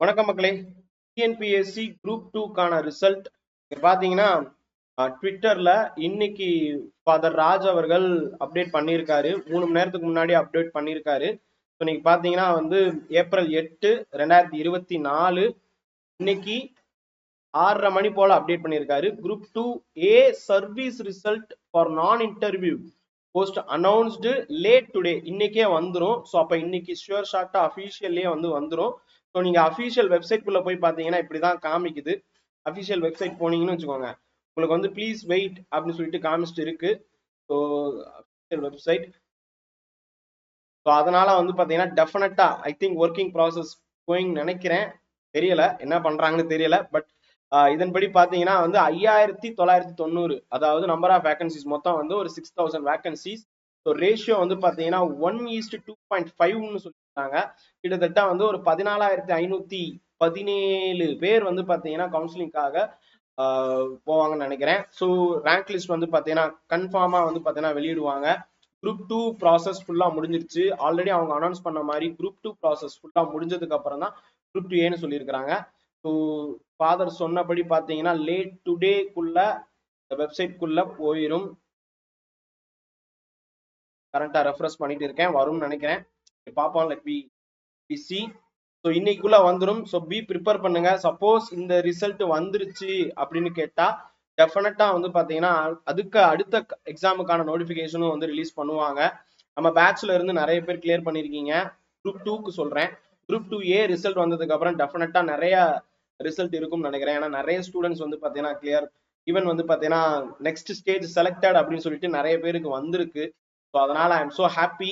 வணக்கம் மக்களே. TNPSC group டூக்கான result பார்த்தீங்கன்னா ட்விட்டர்ல இன்னைக்கு ஃபாதர் ராஜ் அவர்கள் அப்டேட் பண்ணியிருக்காரு. மூணு மணி நேரத்துக்கு முன்னாடி அப்டேட் பண்ணியிருக்காரு. ஸோ இன்னைக்கு பார்த்தீங்கன்னா வந்து ஏப்ரல் எட்டு ரெண்டாயிரத்தி இருபத்தி நாலு இன்னைக்கு ஆறரை மணி போல அப்டேட் பண்ணியிருக்காரு. Group two A service result for நான் interview post announced late today இன்னைக்கே வந்துடும் ஸோ அப்போ இன்னைக்கு ஷுவர் ஷார்ட்டாக அஃபீஷியல்லே வந்து வந்துடும் ஸோ நீங்கள் அஃபீஷியல் வெப்சைட்குள்ளே போய் பார்த்தீங்கன்னா இப்படி தான் காமிக்குது. அஃபீஷியல் வெப்சைட் போனீங்கன்னு வச்சுக்கோங்க. உங்களுக்கு வந்து ப்ளீஸ் வெயிட் அப்படின்னு சொல்லிட்டு காமிச்சிட்டு இருக்கு. ஸோ அஃபீஷியல் வெப்சைட் ஸோ அதனால வந்து பார்த்தீங்கன்னா definitely I think working process going நினைக்கிறேன். தெரியல என்ன பண்றாங்கன்னு தெரியல. பட் இதன்படி பார்த்தீங்கன்னா வந்து ஐயாயிரத்தி தொள்ளாயிரத்தி தொண்ணூறு அதாவது நம்பர் ஆஃப் வேகன்சிஸ் மொத்தம் வந்து ஒரு six thousand vacancies so ratio வந்து பார்த்தீங்கன்னா ஒன் ஈஸ்ட் டூ பாயிண்ட் ஃபைவ்னு சொல்லியிருக்காங்க கிட்டத்தட்ட வந்து ஒரு பதினாலாயிரத்தி ஐநூற்றி பதினேழு பேர் வந்து பார்த்தீங்கன்னா கவுன்சிலிங்காக போவாங்கன்னு நினைக்கிறேன். ஸோ ரேங்க் லிஸ்ட் வந்து பார்த்தீங்கன்னா கன்ஃபார்மாக வந்து பார்த்தீங்கன்னா வெளியிடுவாங்க. குரூப் டூ ப்ராசஸ் ஃபுல்லாக முடிஞ்சிருச்சு. ஆல்ரெடி அவங்க அனௌன்ஸ் பண்ண மாதிரி குரூப் டூ ப்ராசஸ் ஃபுல்லாக முடிஞ்சதுக்கு அப்புறம் தான் குரூப் டூ ஏன்னு சொல்லியிருக்கிறாங்க. ஸோ ஃபாதர் சொன்னபடி பார்த்தீங்கன்னா லேட் டுடேக்குள்ள வெப்சைட்குள்ள போயிடும் கரண்டா ரெஃப்ரெஷ் பண்ணிட்டு இருக்கேன். வரும்னு நினைக்கிறேன். பார்ப்போம். Let B B C so இன்னைக்குள்ள வந்துடும் ஸோ பி ப்ரிப்பேர் பண்ணுங்க. சப்போஸ் இந்த ரிசல்ட் வந்துருச்சு அப்படின்னு கேட்டா டெஃபினட்டா வந்து பாத்தீங்கன்னா அதுக்கு அடுத்த எக்ஸாமுக்கான நோட்டிபிகேஷனும் வந்து ரிலீஸ் பண்ணுவாங்க. நம்ம பேட்ச்ல இருந்து நிறைய பேர் கிளியர் பண்ணிருக்கீங்க. குரூப் டூக்கு சொல்றேன். குரூப் டூ ஏ ரிசல்ட் வந்ததுக்கு அப்புறம் டெஃபினட்டா நிறைய ரிசல்ட் இருக்கும்னு நினைக்கிறேன். ஏன்னா நிறைய ஸ்டூடெண்ட்ஸ் வந்து பாத்தீங்கன்னா கிளியர் ஈவன் வந்து பாத்தீங்கன்னா நெக்ஸ்ட் ஸ்டேஜ் செலக்டட் அப்படின்னு சொல்லிட்டு நிறைய பேருக்கு வந்திருக்கு. ஸோ அதனால ஐ எம் ஸோ ஹாப்பி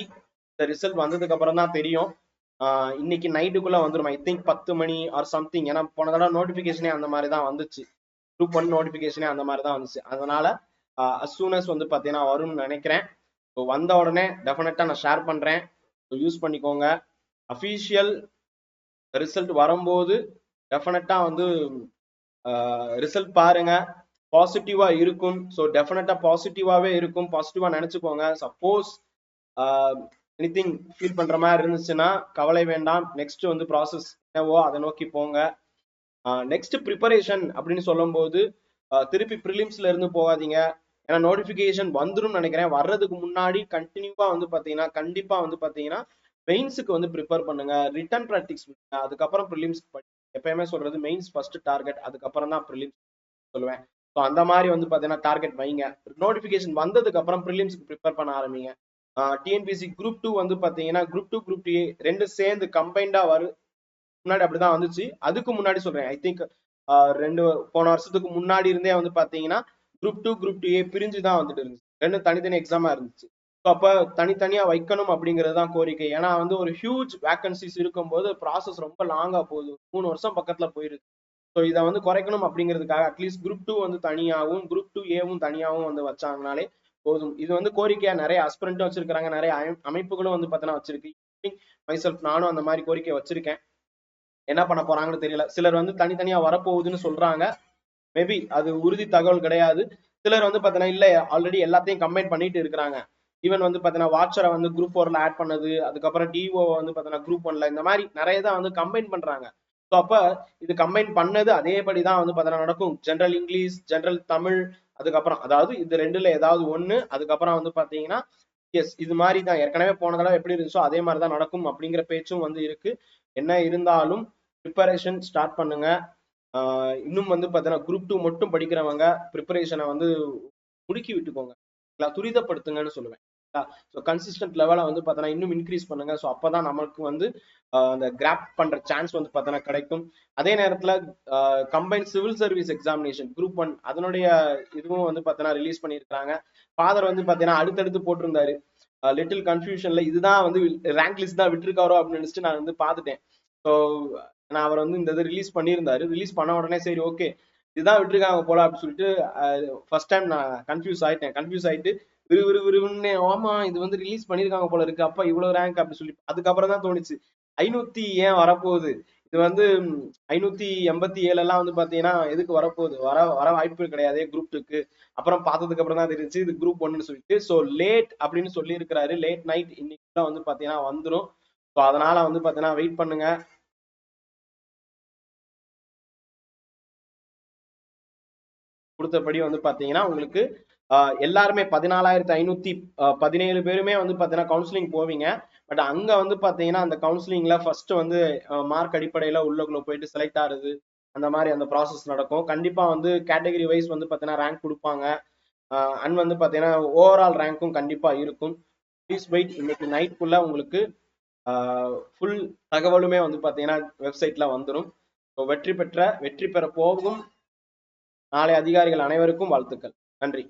இந்த ரிசல்ட் வந்ததுக்கு அப்புறம் தான் தெரியும். இன்னைக்கு நைட்டுக்குள்ள வந்துடும் ஐ திங்க் பத்து மணி ஆர் சம்திங் ஏன்னா போன தடவை நோட்டிபிகேஷனே அந்த மாதிரி தான் வந்துச்சு. குரூப் ஒன் நோட்டிபிகேஷனே அந்த மாதிரி தான் வந்துச்சு. அதனால அசூனஸ் வந்து பார்த்தீங்கன்னா வரும்னு நினைக்கிறேன். ஸோ வந்த உடனே டெஃபினட்டா நான் ஷேர் பண்றேன். ஸோ யூஸ் பண்ணிக்கோங்க. அஃபீஷியல் ரிசல்ட் வரும்போது டெஃபினட்டா வந்து ரிசல்ட் பாருங்க. பாசிட்டிவா இருக்கும். ஸோ டெஃபினட்டா பாசிட்டிவாவே இருக்கும். பாசிட்டிவா நினைச்சுக்கோங்க. சப்போஸ் எனி திங் ஃபீல் பண்ற மாதிரி இருந்துச்சுன்னா கவலை வேண்டாம். நெக்ஸ்ட் வந்து ப்ராசஸ் என்னவோ அதை நோக்கி போங்க. Uh, நெக்ஸ்ட் ப்ரிப்பரேஷன் அப்படின்னு சொல்லும்போது uh, திருப்பி ப்ரிலிம்ஸ்ல இருந்து போகாதீங்க. ஏன்னா நோட்டிபிகேஷன் வந்துடும் நினைக்கிறேன். வர்றதுக்கு முன்னாடி கண்டினியூவா வந்து பாத்தீங்கன்னா கண்டிப்பா வந்து பாத்தீங்கன்னா மெயின்ஸுக்கு வந்து ப்ரிப்பேர் பண்ணுங்க. ரிட்டன் ப்ராக்டிக்ஸ் அதுக்கப்புறம் ப்ரிலிம்ஸ் எப்பயுமே சொல்றது மெயின்ஸ் ஃபர்ஸ்ட் டார்கெட் அதுக்கப்புறம் தான் ப்ரிலிம்ஸ் சொல்லுவேன். ஸோ அந்த மாதிரி வந்து பாத்தீங்கன்னா டார்கெட் வைங்க. நோட்டிஃபிகேஷன் வந்ததுக்கு அப்புறம் ப்ரிலிம்ஸ்க்கு ப்ரிப்பேர் பண்ண ஆரம்பிங்க. டிஎன்பிசி குரூப் டூ வந்து பாத்தீங்கன்னா குரூப் டூ குரூப் டி ரெண்டு சேர்ந்து கம்பைண்டாக வரு முன்னாடி அப்படிதான் வந்துச்சு. அதுக்கு முன்னாடி சொல்றேன். ஐ திங்க் ரெண்டு போன வருஷத்துக்கு முன்னாடி இருந்தே வந்து பாத்தீங்கன்னா group two group two A பிரிஞ்சு தான் வந்துட்டு இருந்துச்சு. ரெண்டு தனித்தனி எக்ஸாமா இருந்துச்சு. ஸோ அப்ப தனித்தனியா வைக்கணும் அப்படிங்கிறது தான் கோரிக்கை. ஏன்னா வந்து ஒரு ஹியூஜ் வேக்கன்சிஸ் இருக்கும்போது ப்ராசஸ் ரொம்ப லாங்காக போகுது. மூணு வருஷம் பக்கத்துல போயிருக்கு ஸோ இதை வந்து குறைக்கணும் அப்படிங்கிறதுக்காக அட்லீஸ்ட் குரூப் டூ வந்து தனியாகவும் குரூப் டூ ஏவும் தனியாகவும் வந்து வச்சாங்கனாலே போதும். இது வந்து கோரிக்கையா நிறைய அஸ்பிரண்ட்டும் வச்சிருக்காங்க நிறைய அமைப்புகளும் வந்து பார்த்தீங்கன்னா வச்சிருக்கு. மைசெல்ஃப் நானும் அந்த மாதிரி கோரிக்கை வச்சிருக்கேன். என்ன பண்ண போறாங்கன்னு தெரியல. சிலர் வந்து தனித்தனியா வரப்போகுதுன்னு சொல்றாங்க. மேபி அது உறுதி தகவல் கிடையாது. சிலர் வந்து பார்த்தீங்கன்னா இல்லை ஆல்ரெடி எல்லாத்தையும் கம்பைன் பண்ணிட்டு இருக்கிறாங்க. ஈவன் வந்து பார்த்தீங்கன்னா வாட்சரை வந்து குரூப் ஃபோர்ல ஆட் பண்ணது அதுக்கப்புறம் டிஓ வந்து பார்த்தீங்கன்னா குரூப் ஒன்ல இந்த மாதிரி நிறைய தான் வந்து கம்பைன் பண்றாங்க. ஸோ அப்போ இது கம்பைன் பண்ணது அதேபடி தான் வந்து பார்த்தீங்கன்னா நடக்கும். ஜென்ரல் இங்கிலீஷ் ஜென்ரல் தமிழ் அதுக்கப்புறம் அதாவது இது ரெண்டுல ஏதாவது ஒன்று அதுக்கப்புறம் வந்து பார்த்தீங்கன்னா எஸ் இது மாதிரி தான் ஏற்கனவே போன தடவை எப்படி இருந்துச்சோ அதே மாதிரி தான் நடக்கும் அப்படிங்கிற பேச்சும் வந்து இருக்கு. என்ன இருந்தாலும் ப்ரிப்பரேஷன் ஸ்டார்ட் பண்ணுங்க. இன்னும் வந்து பார்த்தீங்கன்னா குரூப் டூ மட்டும் படிக்கிறவங்க ப்ரிப்பரேஷனை வந்து முடுக்கி விட்டுக்கோங்க. துரிதப்படுத்துங்கன்னு சொல்லுவேன். ஸோ கன்சிஸ்டன்ட் லெவலை வந்து பார்த்தோன்னா இன்னும் இன்க்ரீஸ் பண்ணுங்க. ஸோ அப்போதான் நமக்கு வந்து அந்த கிராப் பண்ற சான்ஸ் வந்து பார்த்தோன்னா கிடைக்கும். அதே நேரத்தில் combine civil service examination group one அதனுடைய இதுவும் வந்து பார்த்தோன்னா ரிலீஸ் பண்ணியிருக்காங்க ஃபாதர் வந்து பார்த்தீங்கன்னா அடுத்தடுத்து போட்டிருந்தாரு. லிட்டில் கன்ஃபியூஷன்ல இதுதான் வந்து ரேங்க் லிஸ்ட் தான் விட்டுருக்காரோ அப்படின்னு நினச்சிட்டு நான் வந்து பார்த்துட்டேன் ஸோ நான் அவர் வந்து இந்த இது ரிலீஸ் பண்ணியிருந்தாரு. ரிலீஸ் பண்ண உடனே சரி ஓகே இதுதான் விட்டுருக்காங்க போல அப்படின்னு சொல்லிட்டு ஃபர்ஸ்ட் டைம் நான் கன்ஃபியூஸ் ஆயிட்டேன். கன்ஃபியூஸ் ஆயிட்டு விறு விறு விறுவின்னு ஆமா இது வந்து ரிலீஸ் பண்ணிருக்காங்க போல இருக்கு. அப்பா இவ்வளவு ரேங்க் அப்படின்னு சொல்லி அதுக்கப்புறம் தான் தோணுச்சு. ஐநூத்தி ஏன் வரப்போகுது? இது வந்து ஐநூத்தி எண்பத்தி ஏழு எல்லாம் வந்து பாத்தீங்கன்னா எதுக்கு வரப்போகுது? வர வர வாய்ப்பு கிடையாது குரூப் டூக்கு அப்புறம் பார்த்ததுக்கு அப்புறம் தான் தெரிஞ்சு இது குரூப் ஒன்னு சொல்லிட்டு. சோ லேட் அப்படின்னு சொல்லி இருக்கிறாரு லேட் நைட் இன்னைக்கு வந்து பாத்தீங்கன்னா வந்துடும் சோ அதனால வந்து பாத்தீங்கன்னா வெயிட் பண்ணுங்க. கொடுத்தபடி வந்து பாத்தீங்கன்னா உங்களுக்கு எல்லாருமே பதினாலாயிரத்தி ஐநூத்தி பதினேழு பேருமே வந்து பாத்தீங்கன்னா கவுன்சிலிங் போவீங்க. பட் அங்க வந்து பாத்தீங்கன்னா அந்த கவுன்சிலிங்ல ஃபர்ஸ்ட் வந்து மார்க் அடிப்படையில உள்ளக்குள்ள போயிட்டு செலக்ட் ஆகுது அந்த மாதிரி அந்த ப்ராசஸ் நடக்கும். கண்டிப்பா வந்து கேட்டகரி வைஸ் வந்து பாத்தீங்கன்னா ரேங்க் கொடுப்பாங்க. அண்ட் வந்து பாத்தீங்கன்னா ஓவரால் ரேங்க்கும் கண்டிப்பா இருக்கும். ப்ளீஸ் வெயிட் இன்னைக்கு நைட்குள்ள உங்களுக்கு ஃபுல் தகவலுமே வந்து பாத்தீங்கன்னா வெப்சைட்ல வந்துடும் ஸோ வெற்றி பெற்ற வெற்றி பெற போகும். நாளை அதிகாரிகள் அனைவருக்கும் வாழ்த்துக்கள். நன்றி.